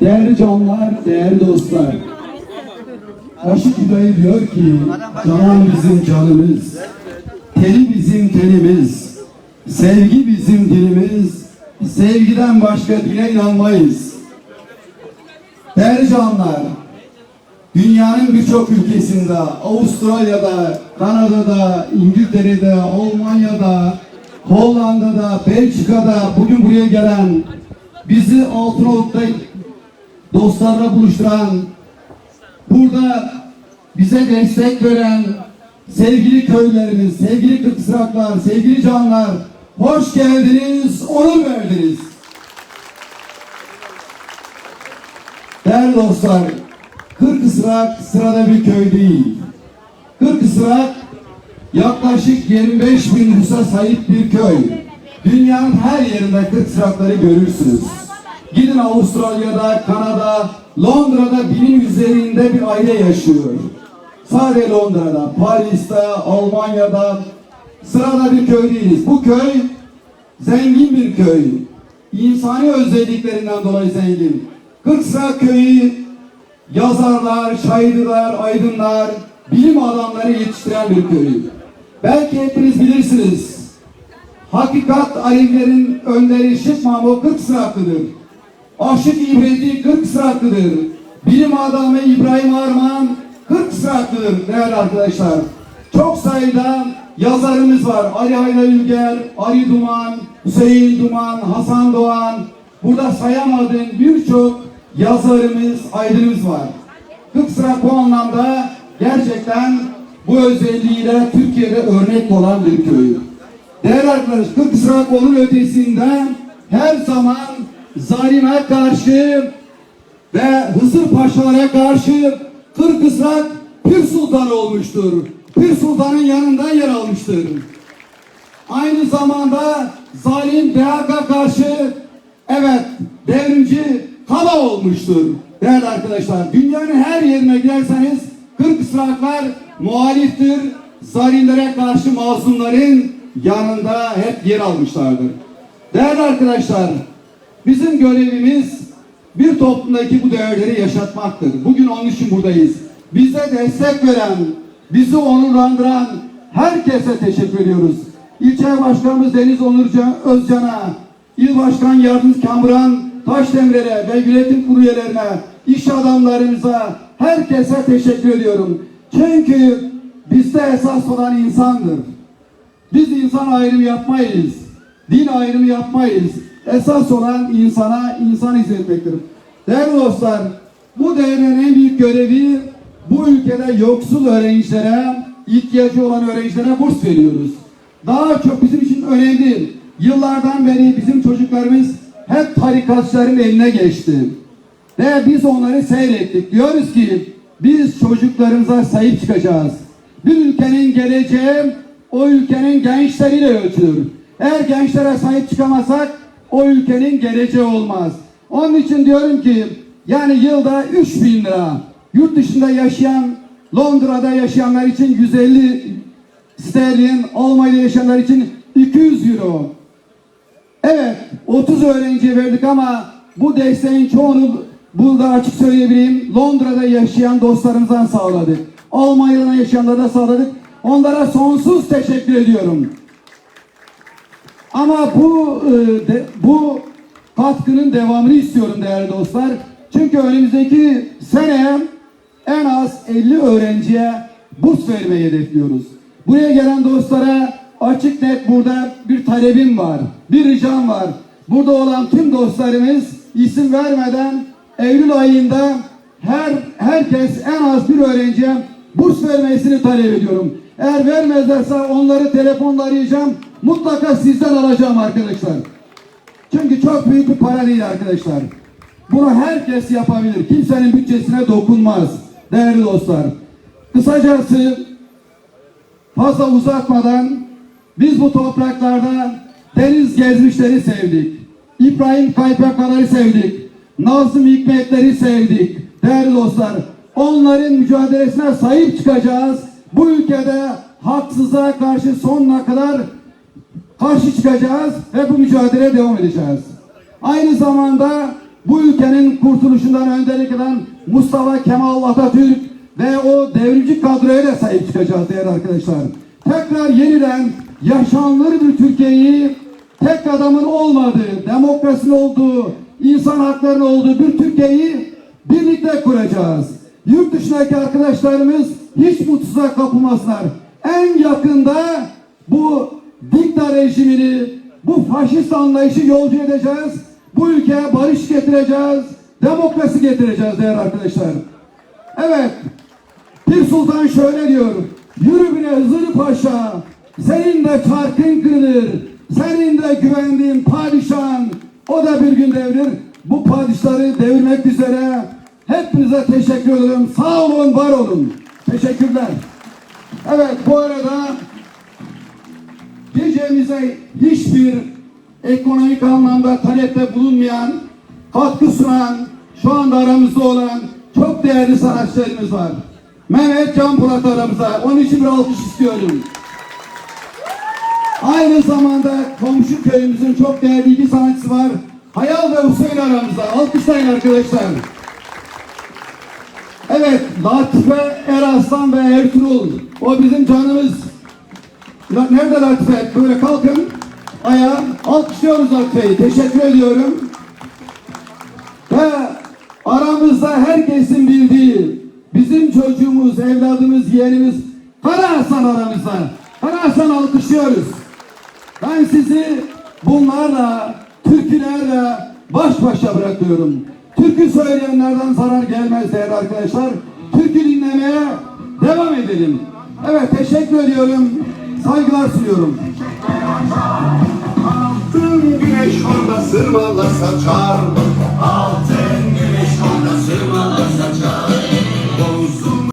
Değerli canlar, değerli dostlar. Aşık Hüdayi diyor ki, can bizim canımız, teli bizim tenimiz, sevgi bizim dilimiz, sevgiden başka dine inanmayız. Değerli canlar, dünyanın birçok ülkesinde, Avustralya'da, Kanada'da, İngiltere'de, Almanya'da, Hollanda'da, Belçika'da bugün buraya gelen bizi Altınoluk'ta dostlarla buluşturan, burada bize destek veren sevgili köylerimiz, sevgili kırkısraklar, sevgili canlar, hoş geldiniz, onur verdiniz. Değerli dostlar, Kırkısrak sırada bir köy değil. Kırkısrak yaklaşık 25 bin nüfusa sahip bir köy. Dünyanın her yerinde Kırkısrakları görürsünüz. Gidin Avustralya'da, Kanada, Londra'da binin üzerinde bir aile yaşıyor. Sadece Londra'da, Paris'te, Almanya'da sırada bir köy değiliz. Bu köy zengin bir köy. İnsani özelliklerinden dolayı zengin. Kırkısrak köyü yazarlar, şairler, aydınlar, bilim adamları yetiştiren bir köy. Belki hepiniz bilirsiniz. Hakikat alimlerin önderi Şık Mahmut Kırkısraklıdır. Aşık İbreti Kırkısraklıdır. Bilim adamı İbrahim Arman Kırkısraklıdır değerli arkadaşlar. Çok sayıda yazarımız var. Ali Hayda Ülger, Ali Duman, Hüseyin Duman, Hasan Doğan. Burada sayamadığım birçok yazarımız, aydınımız var. Kırkısrak bu anlamda gerçekten bu özelliğiyle Türkiye'de örnek olan bir köy. Değerli arkadaşlar, Kırkısrak onun ötesinde her zaman zalime karşı ve Hızır Paşalara karşı Kırkısrak Pir Sultan olmuştur. Pir Sultan'ın yanında yer almıştır. Aynı zamanda zalim DHK karşı evet devrimci kaba olmuştur. Değerli arkadaşlar dünyanın her yerine giderseniz Kırkısraklar muhaliftir. Zalimlere karşı mazlumların yanında hep yer almışlardır. Değerli arkadaşlar bizim görevimiz bir toplumdaki bu değerleri yaşatmaktır. Bugün onun için buradayız. Bize destek veren, bizi onurlandıran herkese teşekkür ediyoruz. İlçe Başkanımız Deniz Onurca Özcan'a, İl Başkan Yardımcısı Kamran Taşdemir'e ve yönetim kurulu iş adamlarımıza, herkese teşekkür ediyorum. Çünkü bizde esas olan insandır. Biz insan ayrımı yapmayız. Din ayrımı yapmayız. Esas olan insana insan hizmetmektir. Değerli dostlar, bu değerlerin en büyük görevi bu ülkede yoksul öğrencilere, ihtiyacı olan öğrencilere burs veriyoruz. Daha çok bizim için önemli. Yıllardan beri bizim çocuklarımız hep tarikatçıların eline geçti. Ve biz onları seyrettik. Diyoruz ki biz çocuklarımıza sahip çıkacağız. Bir ülkenin geleceği o ülkenin gençleriyle ölçülür. Eğer gençlere sahip çıkamazsak o ülkenin geleceği olmaz. Onun için diyorum ki yani yılda 3 bin lira yurt dışında yaşayan Londra'da yaşayanlar için 150 sterlin, Almanya'da yaşayanlar için 200 euro. Evet 30 öğrenciye verdik ama bu desteğin çoğunu burada açık söyleyebileyim Londra'da yaşayan dostlarımızdan sağladık. Almanya'da yaşayanlara sağladık. Onlara sonsuz teşekkür ediyorum. Ama bu e, bu katkının devamını istiyorum değerli dostlar. Çünkü önümüzdeki sene en az 50 öğrenciye burs vermeyi hedefliyoruz. Buraya gelen dostlara açık net burada bir talebim var. Bir ricam var. Burada olan tüm dostlarımız isim vermeden Eylül ayında her herkes en az bir öğrenciye burs vermesini talep ediyorum. Eğer vermezlerse onları telefonla arayacağım. Mutlaka sizden alacağım arkadaşlar. Çünkü çok büyük bir para değil arkadaşlar. Bunu herkes yapabilir. Kimsenin bütçesine dokunmaz. Değerli dostlar. Kısacası fazla uzatmadan biz bu topraklarda deniz gezmişleri sevdik. İbrahim Kaypakaları sevdik. Nazım Hikmetleri sevdik. Değerli dostlar, onların mücadelesine sahip çıkacağız. Bu ülkede haksızlığa karşı sonuna kadar karşı çıkacağız ve bu mücadeleye devam edeceğiz. Aynı zamanda bu ülkenin kurtuluşundan önderlik eden Mustafa Kemal Atatürk ve o devrimci kadroya da sahip çıkacağız değerli arkadaşlar. Tekrar yeniden yaşanılır bir Türkiye'yi tek adamın olmadığı, demokrasinin olduğu, insan haklarının olduğu bir Türkiye'yi birlikte kuracağız. Yurt dışındaki arkadaşlarımız hiç mutsuzluğa kapılmasınlar. En yakında bu dikta rejimini, bu faşist anlayışı yolcu edeceğiz. Bu ülkeye barış getireceğiz, demokrasi getireceğiz değerli arkadaşlar. Evet, bir sultan şöyle diyor. Yürü bile Hızır Paşa. Senin de çarkın kırılır. Senin de güvendiğin padişahın. O da bir gün devrir. Bu padişahları devirmek üzere. Hepinize teşekkür ederim. Sağ olun, var olun. Teşekkürler. Evet, bu arada gecemize hiçbir ekonomik anlamda talepte bulunmayan, katkı sunan, şu anda aramızda olan çok değerli sanatçılarımız var. Mehmet Can Polat aramızda. Onun için bir alkış istiyorum. Aynı zamanda komşu köyümüzün çok değerli iki sanatçısı var. Hayal ve Hüseyin aramızda. Alkışlayın arkadaşlar. Evet, Latife Eraslan ve Ertuğrul. O bizim canımız. Nerede Latife? Böyle kalkın. Ayağa. Alkışlıyoruz Latife'yi. Teşekkür ediyorum. Ve aramızda herkesin bildiği bizim çocuğumuz, evladımız, yeğenimiz Kara Hasan aramızda. Kara Hasan alkışlıyoruz. Ben sizi bunlarla, türkülerle baş başa bırakıyorum. Türkü söyleyenlerden zarar gelmez değerli arkadaşlar. Türkü dinlemeye devam edelim. Evet teşekkür ediyorum. Saygılar sunuyorum. Altın güneş orada sırmalar saçar